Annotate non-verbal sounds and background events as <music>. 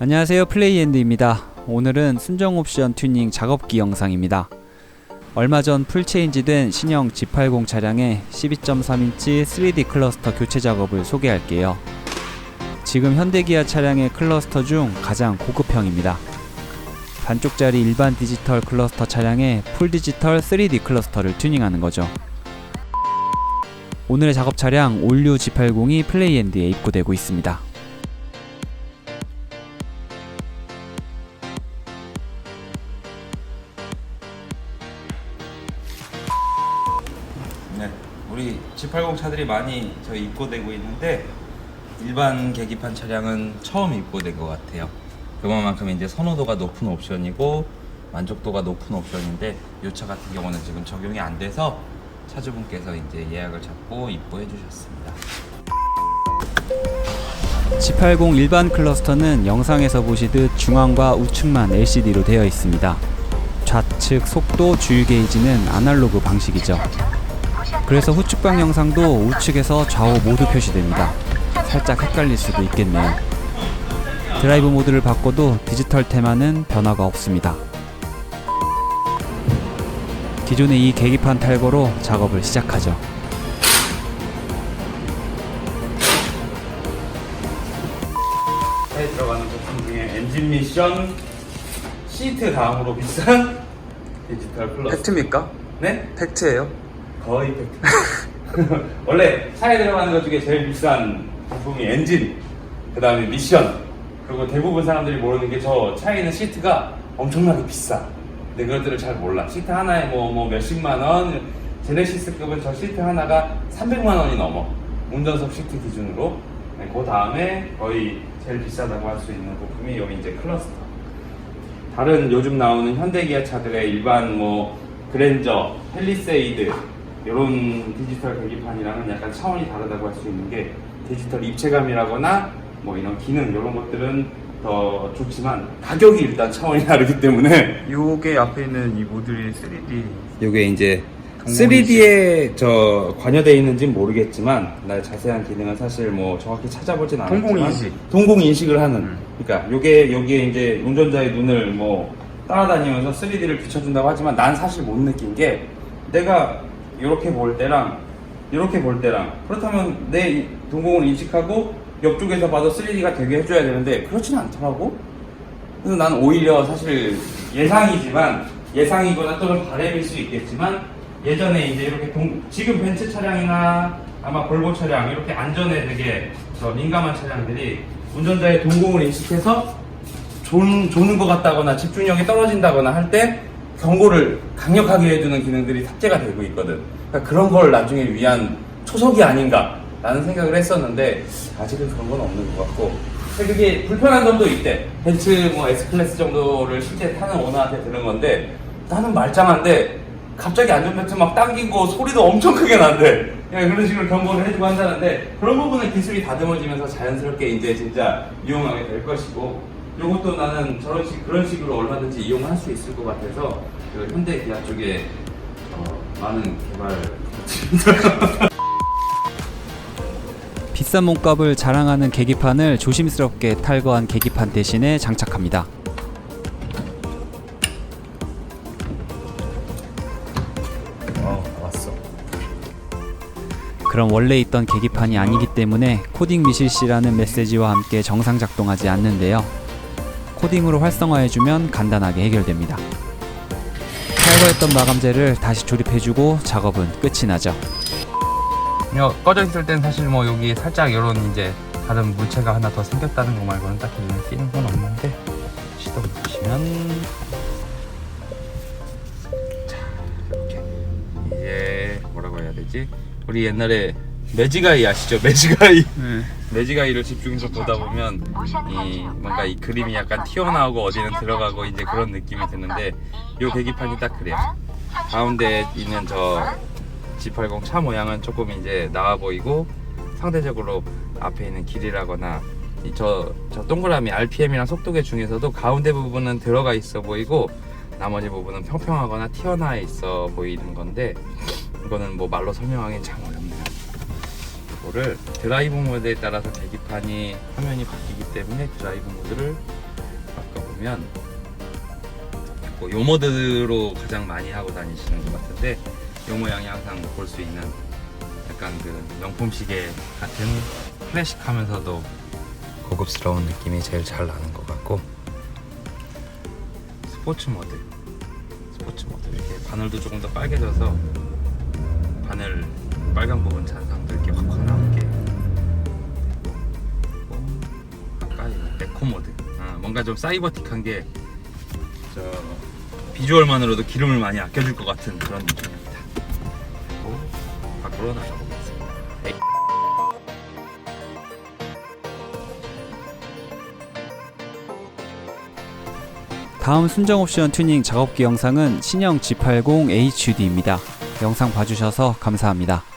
안녕하세요 플레이엔드입니다. 오늘은 순정 옵션 튜닝 작업기 영상입니다. 얼마 전 풀체인지 된 신형 G80 차량의 12.3인치 3D 클러스터 교체 작업을 소개할게요. 지금 현대기아 차량의 클러스터 중 가장 고급형입니다. 반쪽짜리 일반 디지털 클러스터 차량에 풀 디지털 3D 클러스터를 튜닝하는 거죠. 오늘의 작업 차량 올류 G80이 플레이엔드에 입고되고 있습니다. 우리 G80 차들이 많이 저 입고되고 있는데 일반 계기판 차량은 처음 입고된 것 같아요. 그만큼 이제 선호도가 높은 옵션이고 만족도가 높은 옵션인데 이 차 같은 경우는 지금 적용이 안 돼서 차주분께서 이제 예약을 잡고 입고해 주셨습니다. G80 일반 클러스터는 영상에서 보시듯 중앙과 우측만 LCD로 되어 있습니다. 좌측 속도 주유 게이지는 아날로그 방식이죠. 그래서 후측 방 영상도 우측에서 좌우 모두 표시됩니다. 살짝 헷갈릴 수도 있겠네요. 드라이브 모드를 바꿔도 디지털 테마는 변화가 없습니다. 기존의 이 계기판 탈거로 작업을 시작하죠. 차에 들어가는 제품 중에 엔진 미션 시트 다음으로 비싼 <laughs> 디지털 플러스. 팩트입니까? 네? 팩트예요. 거의 팩트. <laughs> 원래 차에 들어가는 것 중에 제일 비싼 부품이 엔진, 그 다음에 미션, 그리고 대부분 사람들이 모르는 게 저 차에 있는 시트가 엄청나게 비싸. 근데 그것들을 잘 몰라. 시트 하나에 뭐, 뭐 몇십만 원, 제네시스급은 저 시트 하나가 300만 원이 넘어. 운전석 시트 기준으로. 네, 그 다음에 거의 제일 비싸다고 할 수 있는 부품이 여기 이제 클러스터. 다른 요즘 나오는 현대 기아 차들의 일반 뭐 그랜저, 펠리세이드 이런 디지털 계기판이랑은 약간 차원이 다르다고 할 수 있는 게 디지털 입체감이라거나 뭐 이런 기능 이런 것들은 더 좋지만 가격이 일단 차원이 <laughs> 다르기 때문에 요게 앞에 있는 이 모듈이 3D 이게 이제 동공 3D에 저 관여되어 있는지는 모르겠지만 나 자세한 기능은 사실 뭐 정확히 찾아보진 않았지만 동공 인식. 동공 인식을 하는 음. 그러니까 요게 여기에 이제 운전자의 눈을 뭐 따라다니면서 3D를 비춰준다고 하지만 난 사실 못 느낀 게 내가 이렇게 볼 때랑 이렇게 볼 때랑. 그렇다면 내이 동공을 인식하고 옆쪽에서 봐도 3D가 되게 해줘야 되는데 그렇지는 않더라고. 그래서 난 오히려 사실 예상이지만 예상이거나 또는 바램일 수 있겠지만 예전에 이제 이렇게 동, 지금 벤츠 차량이나 아마 볼보 차량 이렇게 안전에 되게 저 민감한 차량들이 운전자의 동공을 인식해서 조는, 조는 것 같다거나 집중력이 떨어진다거나 할때 경고를 강력하게 해주는 기능들이 탑재가 되고 있거든. 그러니까 그런 걸 나중에 위한 초석이 아닌가라는 생각을 했었는데 아직은 그런 건 없는 것 같고 근데 그게 불편한 점도 있대. 벤츠 뭐 S클래스 정도를 실제 타는 오너한테 들은 건데 나는 말짱한데 갑자기 안전벨트 막 당기고 소리도 엄청 크게 난대. 야, 그런 식으로 경고를 해주고 한다는데 그런 부분은 기술이 다듬어지면서 자연스럽게 이제 진짜 이용하게 될 것이고 이것도 나는 저런 식 그런 식으로 얼마든지 이용을 할수 있을 것 같아서 그 현대 기아 쪽에 어, 많은 개발 <laughs> 비싼 몸값을 자랑하는 계기판을 조심스럽게 탈거한 계기판 대신에 장착합니다. 어 왔어 그럼 원래 있던 계기판이 아니기 때문에 코딩 미실시라는 메시지와 함께 정상 작동하지 않는데요. 코딩으로 활성화해주면 간단하게 해결됩니다. 탈거했던 마감재를 다시 조립해주고 작업은 끝이 나죠. 이거 꺼져 있을 땐 사실 뭐 여기 살짝 이런 이제 다른 물체가 하나 더 생겼다는 거 말고는 딱히 눈에 띄는 건 없는데 시동 보시면 자 이렇게. 이제 뭐라고 해야 되지? 우리 옛날에 매지가이 아시죠? 매지가이 매지가이를 집중해서 보다 보면 이 뭔가 이 그림이 약간 튀어나오고 어디는 들어가고 이제 그런 느낌이 드는데 요 계기판이 딱 그래요 가운데 있는 저 G80 차 모양은 조금 이제 나와 보이고 상대적으로 앞에 있는 길이라거나 이 저, 저 동그라미 RPM이랑 속도계 중에서도 가운데 부분은 들어가 있어 보이고 나머지 부분은 평평하거나 튀어나와 있어 보이는 건데 이거는 뭐 말로 설명하기는 참 어렵네요. 이거를 드라이브 모드에 따라서 계기판이 화면이 바뀌기 때문에 드라이브 모드를 보면 뭐요 모드로 가장 많이 하고 다니시는 것 같은데 요 모양이 항상 볼 수 있는 약간 그 명품 시계 같은 클래식하면서도 고급스러운 느낌이 제일 잘 나는 것 같고 스포츠 모드 스포츠 모드. 이렇게 바늘도 조금 더 빨개져서 바늘 빨간 부분 잔상도 이렇게 확확 나오게 그리고 아까 이 에코 모드 아, 뭔가 좀 사이버틱한 게 저 비주얼만으로도 기름을 많이 아껴줄 것 같은 그런 느낌입니다 그리고 밖으로 나가보겠습니다. 다음 순정 옵션 튜닝 작업기 영상은 신형 G80 HUD입니다. 영상 봐주셔서 감사합니다.